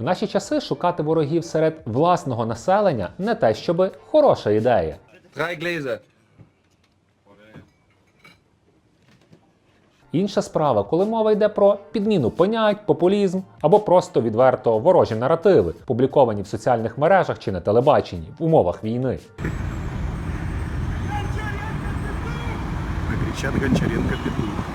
В наші часи шукати ворогів серед власного населення не те, щоби хороша ідея. Інша справа, коли мова йде про підміну понять, популізм або просто відверто ворожі наративи, публіковані в соціальних мережах чи на телебаченні в умовах війни. Кричат Гончаренко петух.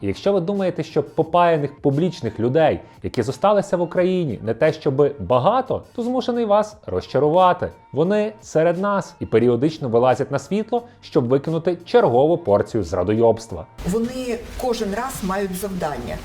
І якщо ви думаєте, що попаяних публічних людей, які зосталися в Україні, не те щоби багато, то змушений вас розчарувати. Вони серед нас і періодично вилазять на світло, щоб викинути чергову порцію зрадойобства. Вони кожен раз мають завдання,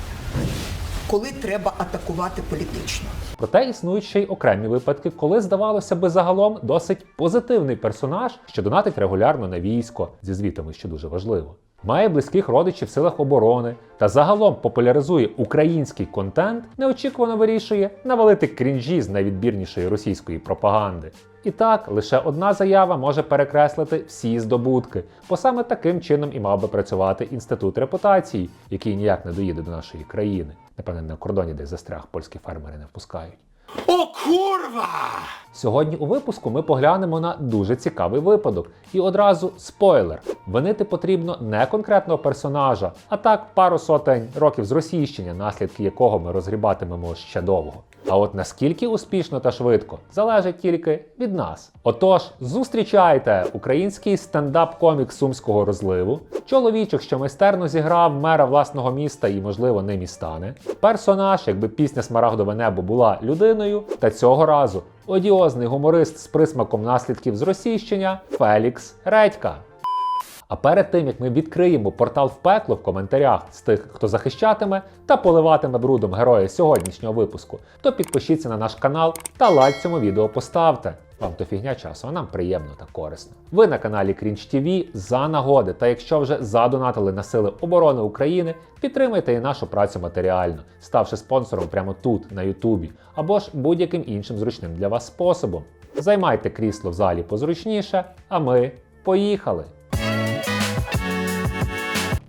коли треба атакувати політично. Проте існують ще й окремі випадки, коли здавалося би загалом досить позитивний персонаж, що донатить регулярно на військо зі звітами, що дуже важливо. Має близьких родичів в силах оборони та загалом популяризує український контент, неочікувано вирішує навалити крінжі з найвідбірнішої російської пропаганди. І так, лише одна заява може перекреслити всі здобутки, бо саме таким чином і мав би працювати інститут репутації, який ніяк не доїде до нашої країни. Напевне, на кордоні десь застряг польські фермери не впускають. О, курва! Сьогодні у випуску ми поглянемо на дуже цікавий випадок. І одразу спойлер: винити потрібно не конкретного персонажа, а так пару сотень років зросійщення, наслідки якого ми розгрібатимемо ще довго. А от наскільки успішно та швидко залежить тільки від нас. Отож, зустрічайте український стендап-комік сумського розливу, чоловічок, що майстерно зіграв мера власного міста і, можливо, ним і стане. Персонаж, якби пісня Смарагдове небо була людиною, та цього разу одіозний гуморист з присмаком наслідків зросійщення Фелікс Редька. А перед тим як ми відкриємо портал в пекло в коментарях з тих, хто захищатиме та поливатиме брудом героя сьогоднішнього випуску, то підпишіться на наш канал та лайк цьому відео поставте. Вам то фігня часу, а нам приємно та корисно. Ви на каналі Cringe TV за нагоди. Та якщо вже задонатили на Сили оборони України, підтримайте і нашу працю матеріально, ставши спонсором прямо тут, на Ютубі, або ж будь-яким іншим зручним для вас способом. Займайте крісло в залі позручніше, а ми поїхали!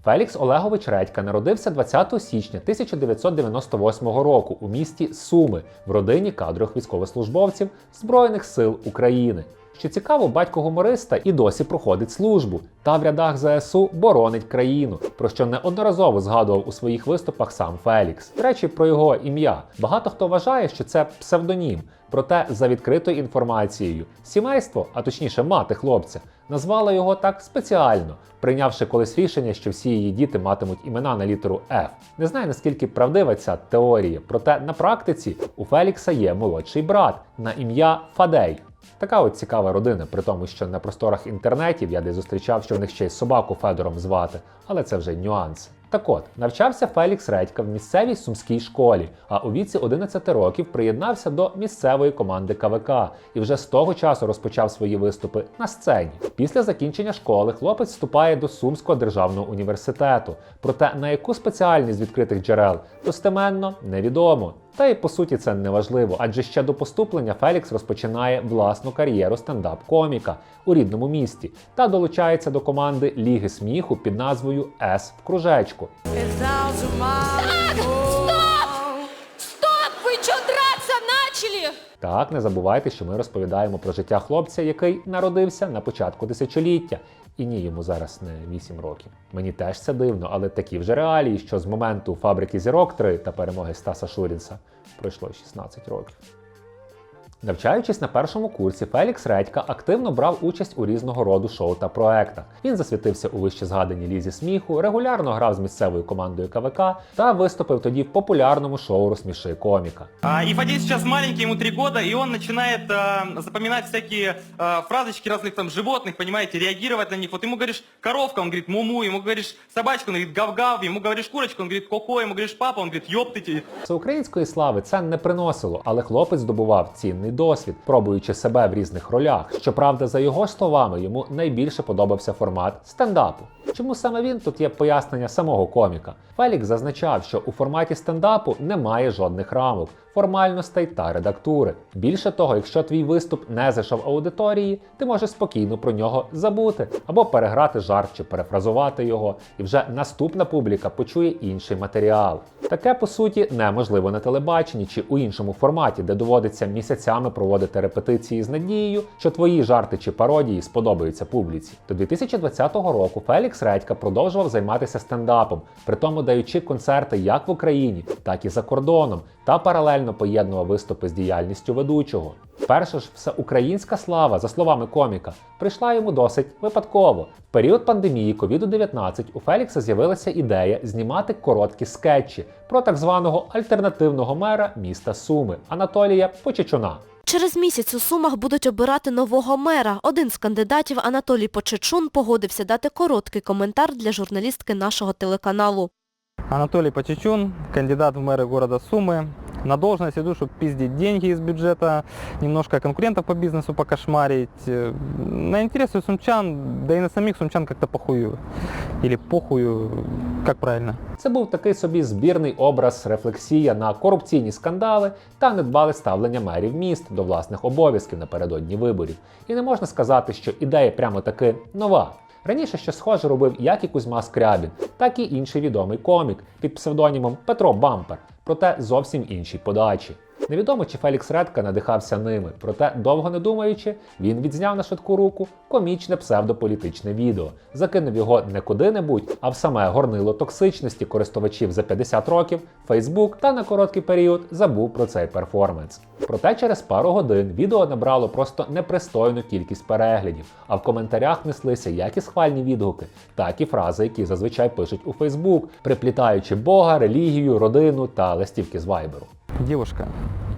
Фелікс Олегович Редька народився 20 січня 1998 року у місті Суми в родині кадрових військовослужбовців Збройних сил України. Що цікаво, батько гумориста і досі проходить службу та в рядах ЗСУ боронить країну, про що неодноразово згадував у своїх виступах сам Фелікс. До речі, про його ім'я. Багато хто вважає, що це псевдонім. Проте, за відкритою інформацією, сімейство, а точніше мати хлопця, назвала його так спеціально, прийнявши колись рішення, що всі її діти матимуть імена на літеру F. Не знаю наскільки правдива ця теорія, проте на практиці у Фелікса є молодший брат на ім'я Фадей. Така от цікава родина, при тому, що на просторах інтернетів я десь зустрічав, що в них ще й собаку Федором звати, але це вже нюанси. Так от, навчався Фелікс Редька в місцевій сумській школі, а у віці 11 років приєднався до місцевої команди КВК і вже з того часу розпочав свої виступи на сцені. Після закінчення школи хлопець вступає до Сумського державного університету. Проте на яку спеціальність відкритих джерел достеменно невідомо. Та й по суті це не важливо, адже ще до поступлення Фелікс розпочинає власну кар'єру стендап-коміка у рідному місті та долучається до команди Ліги сміху під назвою С в кружечку. Стоп! Так, не забувайте, що ми розповідаємо про життя хлопця, який народився на початку десятиліття. І ні, йому зараз не 8 років. Мені теж це дивно, але такі вже реалії, що з моменту фабрики зірок 3 та перемоги Стаса Шурінса пройшло 16 років. Навчаючись на першому курсі, Фелікс Редька активно брав участь у різного роду шоу та проектах. Він засвітився у вище згаданій лізі сміху, регулярно грав з місцевою командою КВК та виступив тоді в популярному шоу Розсміши коміка. А, И Фадей сейчас маленький, ему три года, и он начинает а, запоминать всякие а, фразочки разных там животных, понимаете, реагировать на них. Вот ему говоришь коровка, он говорит муму, ему говоришь собачка, он говорит гав-гав, ему говоришь курочка, он говорит ко-ко, ему говоришь папа, он говорит ёптыте. Всеукраїнської слави це не приносило, але хлопець здобував цінний досвід, пробуючи себе в різних ролях. Щоправда, за його словами, йому найбільше подобався формат стендапу. Чому саме він тут є пояснення самого коміка? Фелікс зазначав, що у форматі стендапу немає жодних рамок, формальностей та редактури. Більше того, якщо твій виступ не зайшов аудиторії, ти можеш спокійно про нього забути або переграти жарт чи перефразувати його, і вже наступна публіка почує інший матеріал. Таке по суті неможливо на телебаченні чи у іншому форматі, де доводиться місяцями проводити репетиції з надією, що твої жарти чи пародії сподобаються публіці. До 2020 року Фелікс Редька продовжував займатися стендапом, при тому даючи концерти як в Україні, так і за кордоном, та паралельно поєднував виступи з діяльністю ведучого. Перша ж всеукраїнська слава, за словами коміка, прийшла йому досить випадково. В період пандемії COVID-19 у Фелікса з'явилася ідея знімати короткі скетчі про так званого альтернативного мера міста Суми Анатолія Почечуна. Через місяць у Сумах будуть обирати нового мера. Один з кандидатів, Анатолій Почечун, погодився дати короткий коментар для журналістки нашого телеканалу. Анатолий Почечун, кандидат в мэры города Сумы. На должность иду, чтобы пиздить деньги из бюджета, немножко конкурентов по бизнесу покошмарить. Э, На интересы сумчан, да и на самих сумчан как-то похую. Или похую, как правильно. Це був такий собі збірний образ рефлексія на корупційні скандали та недбале ставлення мерів міст до власних обов'язків напередодні виборів. І не можна сказати, що ідея прямо таки нова. Раніше ще схоже робив як і Кузьма Скрябін, так і інший відомий комік під псевдонімом Петро Бампер, проте зовсім іншій подачі. Невідомо, чи Фелікс Редка надихався ними, проте, довго не думаючи, він відзняв на швидку руку комічне псевдополітичне відео, закинув його не куди-небудь, а в саме горнило токсичності користувачів за 50 років, Фейсбук та на короткий період забув про цей перформанс. Проте через пару годин відео набрало просто непристойну кількість переглядів, а в коментарях неслися як і схвальні відгуки, так і фрази, які зазвичай пишуть у Фейсбук, приплітаючи Бога, релігію, родину та листівки з вайберу. Девушка,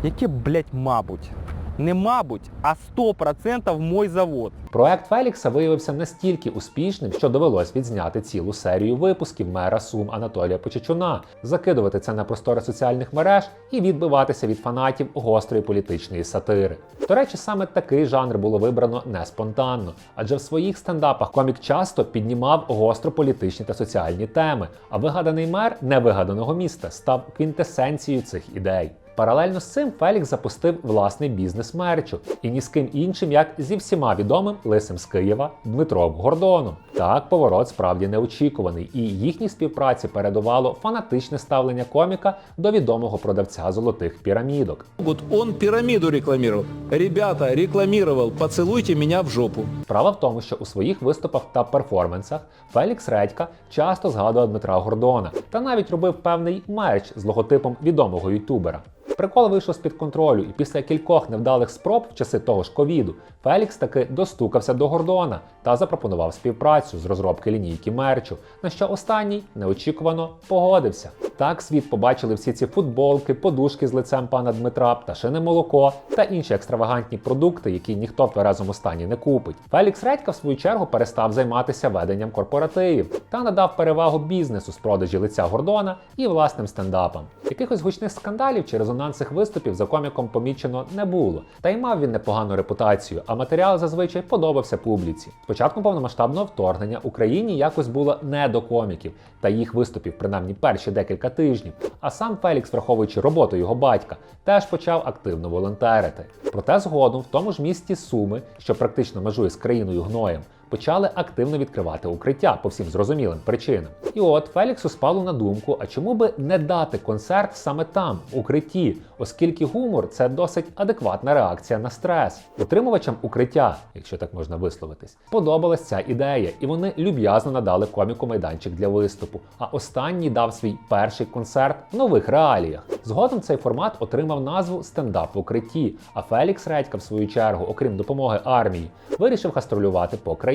яке, блядь, мабуть? Не мабуть, а 100% мой завод. Проект Фелікса виявився настільки успішним, що довелось відзняти цілу серію випусків мера Сум Анатолія Почечуна, закидувати це на простори соціальних мереж і відбиватися від фанатів гострої політичної сатири. До речі, саме такий жанр було вибрано не спонтанно, адже в своїх стендапах комік часто піднімав гостро політичні та соціальні теми, а вигаданий мер невигаданого міста став квінтесенцією цих ідей. Паралельно з цим Фелікс запустив власний бізнес мерчу і ні з ким іншим, як зі всіма відомим лисим з Києва Дмитром Гордоном. Так, поворот справді неочікуваний, і їхній співпраці передувало фанатичне ставлення коміка до відомого продавця золотих пірамідок. Вот он пирамиду рекламировал. Ребята, рекламировал, поцелуйте меня в жопу. Справа в тому, що у своїх виступах та перформансах Фелікс Редька часто згадував Дмитра Гордона та навіть робив певний мерч з логотипом відомого ютубера. Прикол вийшов з-під контролю, і після кількох невдалих спроб в часи того ж ковіду Фелікс таки достукався до Гордона та запропонував співпрацю з розробки лінійки мерчу, на що останній неочікувано погодився. Так світ побачили всі ці футболки, подушки з лицем пана Дмитра, пташине молоко та інші екстравагантні продукти, які ніхто в тверезому стані не купить. Фелікс Редька, в свою чергу, перестав займатися веденням корпоративів та надав перевагу бізнесу з продажі лиця Гордона і власним стендапам. Якихось гучних скандалів чи резонансних виступів за коміком помічено не було. Та й мав він непогану репутацію, а матеріал зазвичай подобався публіці. Спочатку повномасштабного вторгнення Україні якось було не до коміків та їх виступів, принаймні перші декілька тижнів. А сам Фелікс, враховуючи роботу його батька, теж почав активно волонтерити. Проте згодом в тому ж місті Суми, що практично межує з країною гноєм, почали активно відкривати укриття по всім зрозумілим причинам. І от Феліксу спало на думку, а чому би не дати концерт саме там, в укритті, оскільки гумор це досить адекватна реакція на стрес. Утримувачам укриття, якщо так можна висловитись, сподобалась ця ідея, і вони люб'язно надали коміку майданчик для виступу. А останній дав свій перший концерт в нових реаліях. Згодом цей формат отримав назву стендап в укритті. А Фелікс Редька, в свою чергу, окрім допомоги армії, вирішив гастролювати по країні,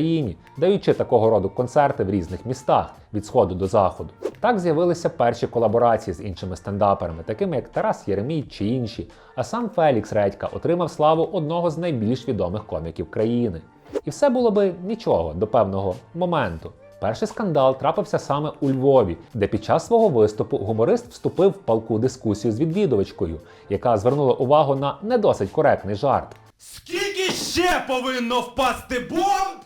даючи такого роду концерти в різних містах від сходу до заходу. Так з'явилися перші колаборації з іншими стендаперами, такими як Тарас Єремій чи інші. А сам Фелікс Редька отримав славу одного з найбільш відомих коміків країни. І все було би нічого до певного моменту. Перший скандал трапився саме у Львові, де під час свого виступу гуморист вступив в палку дискусію з відвідувачкою, яка звернула увагу на не досить коректний жарт. Скільки ще повинно впасти бомб,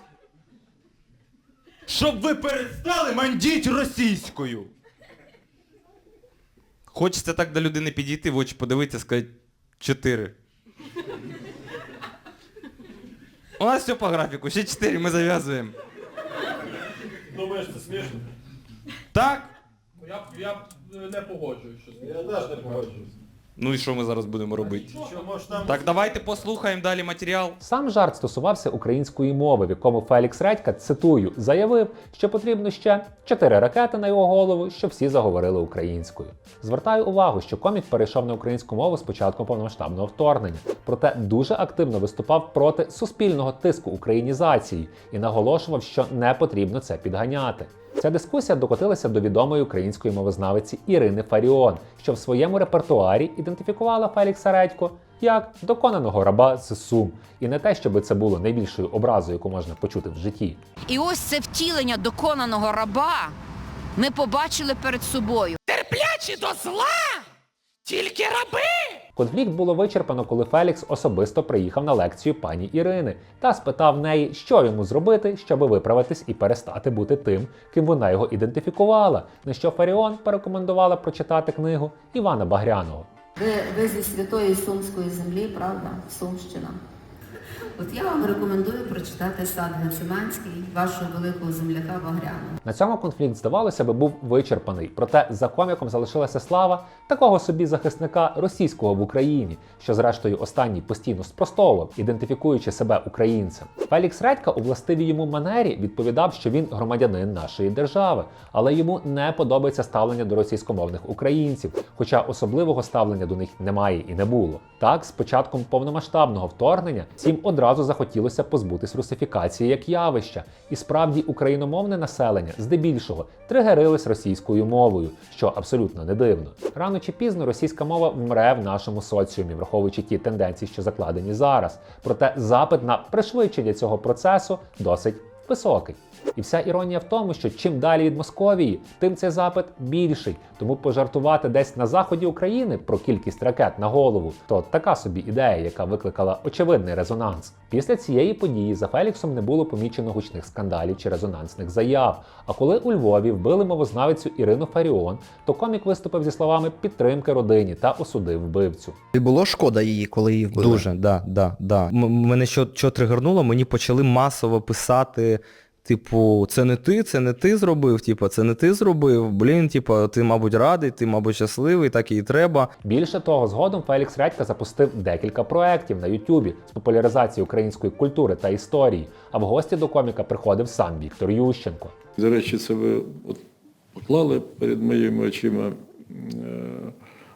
щоб ви перестали мандіть російською? Хочеться так до людини підійти, в очі подивитися, сказати чотири. У нас все по графіку, ще чотири, ми зав'язуємо. Думаєш, це смішно? Так? Я, я не погоджуюсь. Що я теж не погоджуюсь. Ну і що ми зараз будемо робити? Так давайте послухаємо далі матеріал. Сам жарт стосувався української мови, в якому Фелікс Редька, цитую, заявив, що потрібно ще чотири ракети на його голову, щоб всі заговорили українською. Звертаю увагу, що комік перейшов на українську мову з початку повномасштабного вторгнення, проте дуже активно виступав проти суспільного тиску українізації і наголошував, що не потрібно це підганяти. Ця дискусія докотилася до відомої української мовознавиці Ірини Фаріон, що в своєму репертуарі ідентифікувала Фелікса Редько як доконаного раба з Сум, і не те, щоб це було найбільшою образою, яку можна почути в житті. І ось це втілення доконаного раба ми побачили перед собою. Терплячі до зла! Тільки раби! Конфлікт було вичерпано, коли Фелікс особисто приїхав на лекцію пані Ірини та спитав неї, що йому зробити, щоб виправитись і перестати бути тим, ким вона його ідентифікувала. На що Фаріон порекомендувала прочитати книгу Івана Багряного. Ви, ви зі святої Сумської землі, правда? Сумщина. От я вам рекомендую прочитати сад Гециманський вашого великого земляка Багряна. На цьому конфлікт, здавалося би, був вичерпаний. Проте за коміком залишилася слава такого собі захисника російського в Україні, що зрештою останній постійно спростовував, ідентифікуючи себе українцем. Фелікс Редька у властивій йому манері відповідав, що він громадянин нашої держави, але йому не подобається ставлення до російськомовних українців, хоча особливого ставлення до них немає і не було. Так, з початком повномасштабного вторгнення всім одразу захотілося позбутись русифікації як явища, і справді україномовне населення здебільшого тригерилось російською мовою, що абсолютно не дивно. Рано чи пізно російська мова вмре в нашому соціумі, враховуючи ті тенденції, що закладені зараз. Проте запит на пришвидшення цього процесу досить високий. І вся іронія в тому, що чим далі від Московії, тим цей запит більший. Тому пожартувати десь на заході України про кількість ракет на голову то така собі ідея, яка викликала очевидний резонанс. Після цієї події за Феліксом не було помічено гучних скандалів чи резонансних заяв. А коли у Львові вбили мовознавицю Ірину Фаріон, то комік виступив зі словами підтримки родині та осудив вбивцю. І було шкода її, коли її вбили? Дуже, да, да, да. М- мене що, що тригернуло, мені почали масово писати. Типу, це не ти, це не ти зробив, типу, це не ти зробив. Блін, типу, ти, мабуть, радий, ти, мабуть, щасливий, так і треба. Більше того, згодом Фелікс Редька запустив декілька проєктів на Ютубі з популяризації української культури та історії. А в гості до коміка приходив сам Віктор Ющенко. До речі, це ви от поклали перед моїми очима е,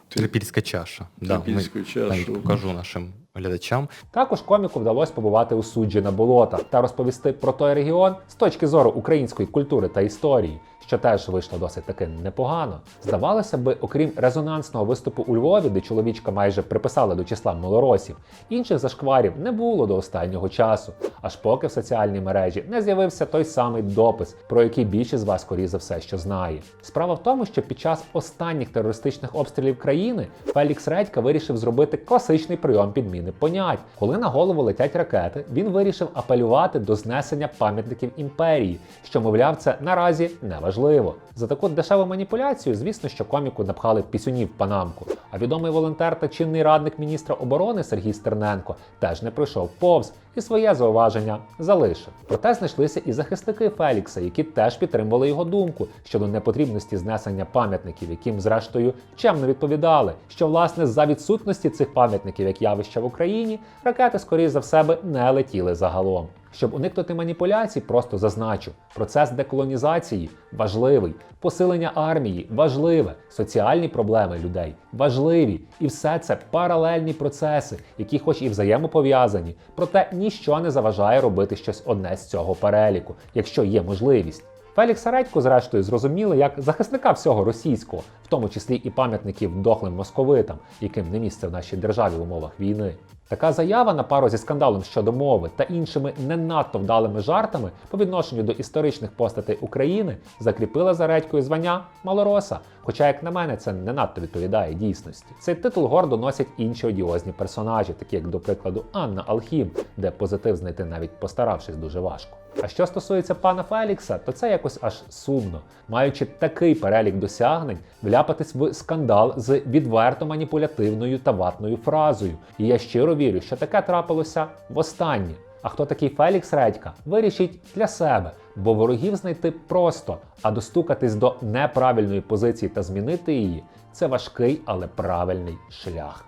Трипільська чаша. Трипільську чашу. покажу нашим глядачам. Також коміку вдалося побувати у суджі на болота та розповісти про той регіон з точки зору української культури та історії, що теж вийшло досить таки непогано. Здавалося би, окрім резонансного виступу у Львові, де чоловічка майже приписали до числа малоросів, інших зашкварів не було до останнього часу, аж поки в соціальній мережі не з'явився той самий допис, про який більшість з вас скоріше за все що знає. Справа в тому, що під час останніх терористичних обстрілів країни Фелікс Редька вирішив зробити класичний прийом підміни понять. Коли на голову летять ракети, він вирішив апелювати до знесення пам'ятників імперії, що, мовляв, це наразі не важливо. За таку дешеву маніпуляцію, звісно, що коміку напхали пісюнів панамку. А відомий волонтер та чинний радник міністра оборони Сергій Стерненко теж не пройшов повз і своє зауваження залишив. Проте знайшлися і захисники Фелікса, які теж підтримували його думку щодо непотрібності знесення пам'ятників, яким, зрештою, чемно відповідали, що власне за відсутності цих пам'ятників як явища в Україні ракети, скоріш за все, не летіли загалом. Щоб уникнути маніпуляцій, просто зазначу, процес деколонізації важливий, посилення армії важливе, соціальні проблеми людей важливі. І все це паралельні процеси, які, хоч і взаємопов'язані, проте ніщо не заважає робити щось одне з цього переліку, якщо є можливість. Фелікса Редько, зрештою, зрозуміли як захисника всього російського, в тому числі і пам'ятників дохлим московитам, яким не місце в нашій державі в умовах війни. Така заява на пару зі скандалом щодо мови та іншими не надто вдалими жартами по відношенню до історичних постатей України закріпила за редькою звання малороса. Хоча, як на мене, це не надто відповідає дійсності. Цей титул гордо носять інші одіозні персонажі, такі як, до прикладу, Анна Алхім, де позитив знайти навіть постаравшись дуже важко. А що стосується пана Фелікса, то це якось аж сумно, маючи такий перелік досягнень, вляпатись в скандал з відверто маніпулятивною та ватною фразою. І я щиро вірю, що таке трапилося востаннє. А хто такий Фелікс Редька, вирішіть для себе, бо ворогів знайти просто, а достукатись до неправильної позиції та змінити її це важкий, але правильний шлях.